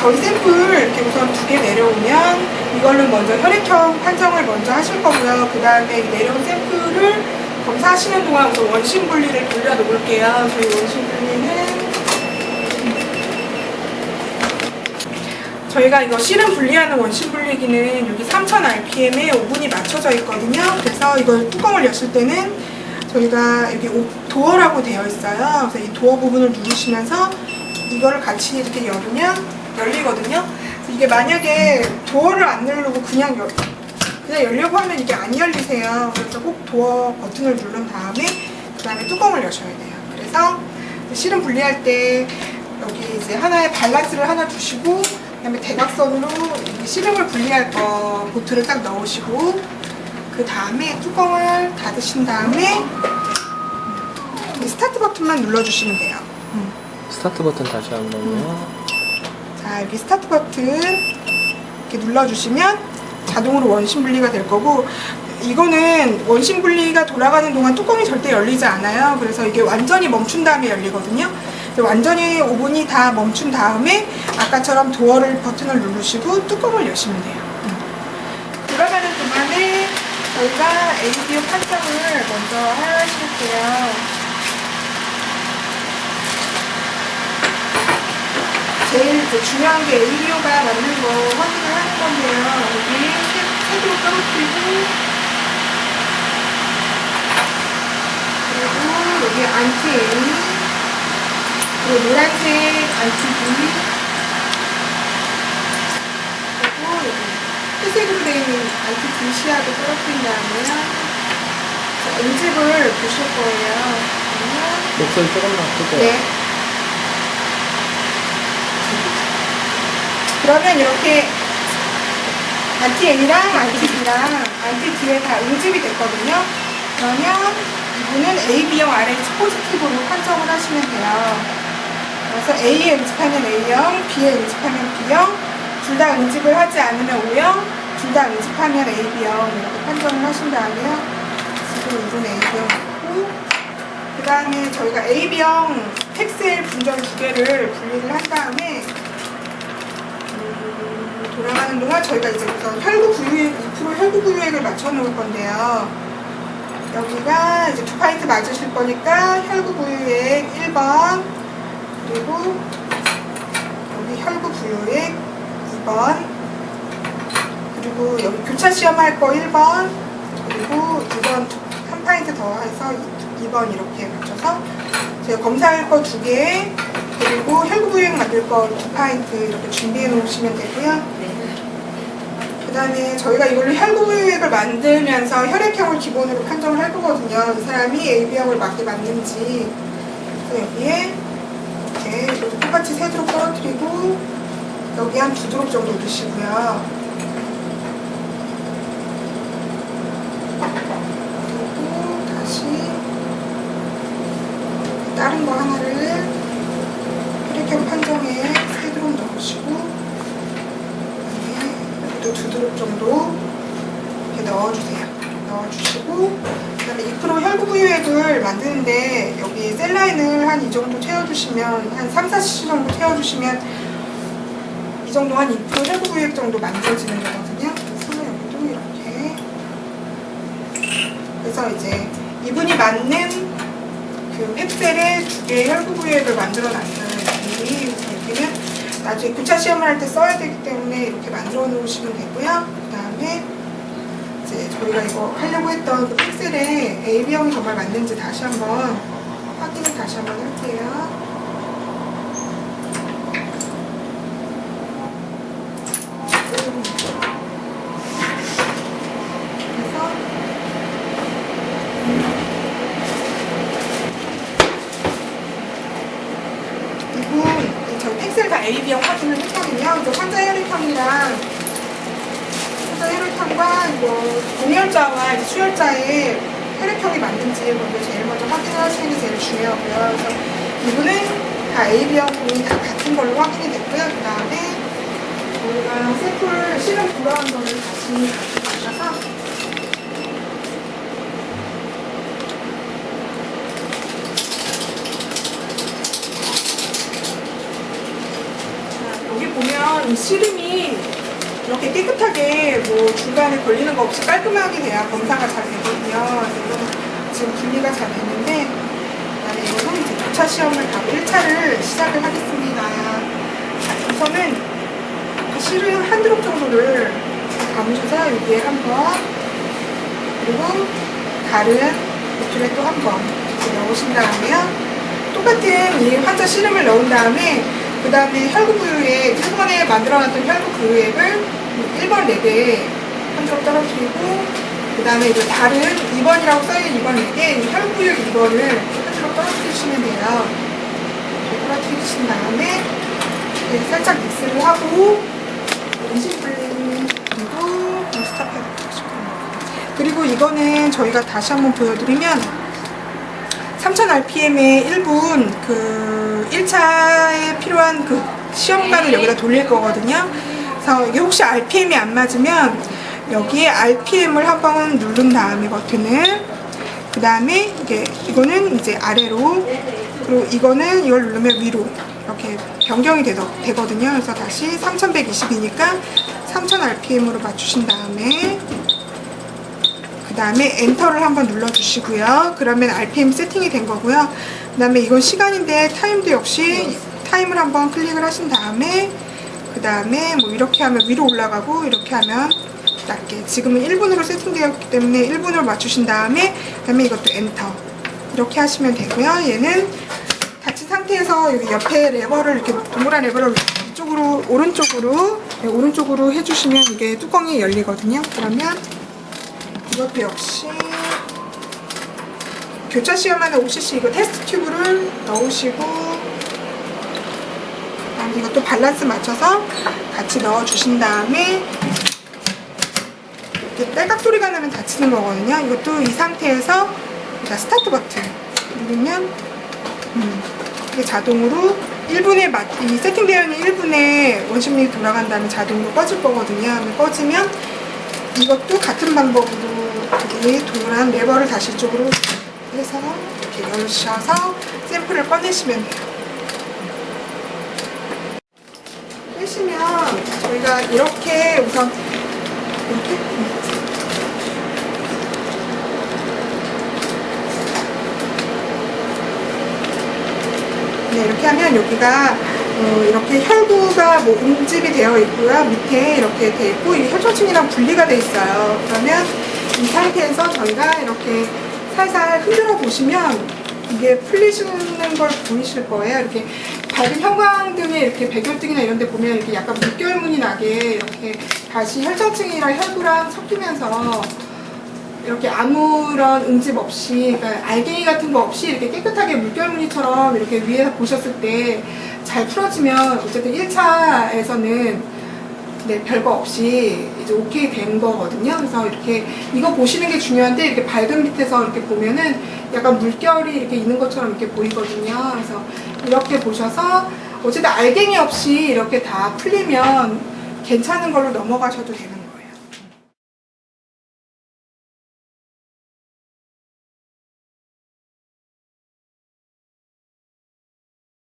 저희 샘플 이렇게 우선 두 개 내려오면 이걸로 먼저 혈액형 판정을 먼저 하실 거고요. 그 다음에 내려온 샘플을 검사하시는 동안 우선 원심 분리를 돌려 놓을게요. 저희 원심 분리는 저희가 이거 실은 분리하는 원심 분리기는 여기 3000rpm에 오븐이 맞춰져 있거든요. 그래서 이걸 뚜껑을 여실 때는 저희가 여기 오- 도어라고 되어 있어요. 그래서 이 도어 부분을 누르시면서 이거를 같이 이렇게 열으면 열리거든요. 이게 만약에 도어를 안 누르고 그냥 열, 그냥 열려고 하면 이게 안 열리세요. 그래서 꼭 도어 버튼을 누른 다음에 그 다음에 뚜껑을 여셔야 돼요. 그래서 실은 분리할 때 여기 이제 하나의 밸런스를 하나 두시고 그다음에 대각선으로 이 시름을 분리할 거 보트를 딱 넣으시고 그 다음에 뚜껑을 닫으신 다음에 이 스타트 버튼만 눌러주시면 돼요. 스타트 버튼 다시 한 번요. 자 여기 스타트 버튼 이렇게 눌러주시면 자동으로 원심 분리가 될 거고 이거는 원심 분리가 돌아가는 동안 뚜껑이 절대 열리지 않아요. 그래서 이게 완전히 멈춘 다음에 열리거든요. 완전히 오븐이 다 멈춘 다음에 아까처럼 도어를 버튼을 누르시고 뚜껑을 여시면 돼요. 음. 돌아가는 동안에 저희가 ABO 판정을 먼저 하실게요. 제일 이제 중요한 게 ABO가 맞는 거 확인을 하는 건데요. 여기 세- 세로 떨어뜨리고 그리고 여기 안티 그리고 노란색 안티 B 그리고 여기 회색으로 되어 있는 안티 B 시야도 떨어뜨린 다음에요. 자, 인집을 보실 거예요. 목소리 조금만 크게. 네. 그러면 이렇게 안티 N이랑 안티 B랑 안티 D에 다 응집이 됐거든요. 그러면 이분은 AB형 RH 포지티브로 판정을 하시면 돼요. 그래서 A에 응집하면 A형, B에 응집하면 B형, 둘 다 응집을 하지 않으면 O형, 둘 다 응집하면 AB형 이렇게 판정을 하신 다음에요. 지금 이분 AB형이고 그 다음에 저희가 AB형 텍셀 분절 두 개를 분리를 한 다음에 음, 돌아가는 동안 저희가 이제 우선 혈구 부유액 2% 혈구 부유액을 맞춰 놓을 건데요. 여기가 이제 두 파인트 맞으실 거니까 혈구 부유액 1번 그리고 여기 혈구 부유액 2번 그리고 여기 교차 시험 할 거 1번 그리고 2번 두- 한 파인트 더 해서 2번 이렇게 맞춰서 제가 검사할 거 두 개, 그리고 혈구부행 만들 거 두 파인트 이렇게 준비해 놓으시면 되고요. 그 다음에 저희가 이걸로 혈구부행을 만들면서 혈액형을 기본으로 판정을 할 거거든요. 이 사람이 AB형을 맞게 맞는지. 여기에 이렇게 똑같이 세 드롭 떨어뜨리고 여기 한 두 드롭 정도 넣으시고요. 그리고 다시 다른 거 하나를 혈액형 판정에 세 드롭 넣으시고 그다음에 여기도 두 드롭 정도 이렇게 넣어주세요. 넣어주시고 그다음에 2% 만드는데 여기 셀라인을 한 이 정도 채워주시면 한 3, 4cc 정도 채워주시면 이 정도 한2% 혈구부유액 정도 만들어지는 거거든요. 그래서 여기도 이렇게 그래서 이제 이분이 맞는 그 팩셀에 두 개의 혈구부유액을 만들어 놨어요. 여기 여기는 나중에 9차 시험을 할 때 써야 되기 때문에 이렇게 만들어 놓으시면 되고요. 그 다음에 저희가 이거 하려고 했던 그 픽셀에 AB형이 정말 맞는지 다시 한번 확인을 다시 한번 할게요. 그래서 이분 저 픽셀 다 AB형 확인을 했거든요. 환자 혈액형이랑 이거 동혈자와 이 수혈자의 혈액형이 맞는지 먼저 제일 먼저 확인을 하시는 게 제일 중요하고요. 그래서 이분은 다 AB형이 다 같은 걸로 확인이 됐고요. 그 다음에 저희가 샘플 실험 돌아온 거를 다시 가져가셔서 자, 여기 보면 이 씨름 이 이렇게 깨끗하게 뭐 중간에 걸리는 거 없이 깔끔하게 돼야 검사가 잘 되거든요. 이건 지금 분리가 잘 됐는데 그다음에 이거는 이제 2차 시험을 가고 1차를 시작을 하겠습니다. 자, 우선은 그 씨름 한 드롭 정도를 감으셔서 여기에 한 번, 그리고 다른 이쪽에 또 한 번 넣으신 다음에요. 똑같은 이 환자 씨름을 넣은 다음에 그 다음에 혈구부유액 1번에 만들어놨던 혈구부유액을 1번 랩에 한 드롭 떨어뜨리고 그 다음에 이제 다른 2번이라고 써있는 2번 랩에 이 혈구부유액 2번을 한 드롭 떨어뜨리시면 돼요. 떨어뜨리신 다음에 살짝 믹스를 하고 음식 스탑해드리고 싶어요. 그리고 이거는 저희가 다시 한번 보여드리면 3000rpm의 1분 그 1차에 필요한 그 시험관을 여기다 돌릴 거거든요. 그래서 이게 혹시 RPM이 안 맞으면 여기에 RPM을 한 번 누른 다음에 버튼을 그 다음에 이게 이거는 이제 아래로 그리고 이거는 이걸 누르면 위로 이렇게 변경이 되더, 되거든요. 그래서 다시 3120이니까 3000rpm으로 맞추신 다음에 그 다음에 엔터를 한번 눌러주시고요. 그러면 RPM 세팅이 된 거고요. 그 다음에 이건 시간인데 타임도 역시 타임을 한번 클릭을 하신 다음에 그 다음에 뭐 이렇게 하면 위로 올라가고 이렇게 하면 낮게 지금은 1분으로 세팅되었기 때문에 1분으로 맞추신 다음에 그 다음에 이것도 엔터 이렇게 하시면 되고요. 얘는 닫힌 상태에서 여기 옆에 레버를 이렇게 동그란 레버를 이쪽으로 오른쪽으로 네, 오른쪽으로 해주시면 이게 뚜껑이 열리거든요. 그러면 이것도 역시 교차 시험하는 5cc 이거 테스트 튜브를 넣으시고 이것도 밸런스 맞춰서 같이 넣어 주신 다음에 이렇게 딸깍 소리가 나면 닫히는 거거든요. 이것도 이 상태에서 자 스타트 버튼 누르면 음, 이게 자동으로 1분에 맞, 이 세팅되어 있는 1분에 원심력이 돌아간 다음에 자동으로 꺼질 거거든요. 꺼지면 이것도 같은 방법으로 여기 동그란 레버를 다시 이쪽으로 해서 이렇게 열으셔서 샘플을 꺼내시면 돼요. 빼시면 저희가 이렇게 우선 이렇게 네, 이렇게 하면 여기가 어, 이렇게 혈구가 뭐 응집이 되어 있고요. 밑에 이렇게 돼 있고 이 혈전층이랑 분리가 돼 있어요. 그러면 이 상태에서 저희가 이렇게 살살 흔들어 보시면 이게 풀리시는 걸 보이실 거예요. 이렇게 밝은 형광등에 이렇게 백열등이나 이런 데 보면 이렇게 약간 물결무늬 나게 이렇게 다시 혈전층이랑 혈구랑 섞이면서 이렇게 아무런 응집 없이, 그러니까 알갱이 같은 거 없이 이렇게 깨끗하게 물결무늬처럼 이렇게 위에서 보셨을 때 잘 풀어지면 어쨌든 1차에서는 네, 별거 없이 이제 오케이 된 거거든요. 그래서 이렇게 이거 보시는 게 중요한데 이렇게 밝은 밑에서 이렇게 보면은 약간 물결이 이렇게 있는 것처럼 이렇게 보이거든요. 그래서 이렇게 보셔서 어쨌든 알갱이 없이 이렇게 다 풀리면 괜찮은 걸로 넘어가셔도 되는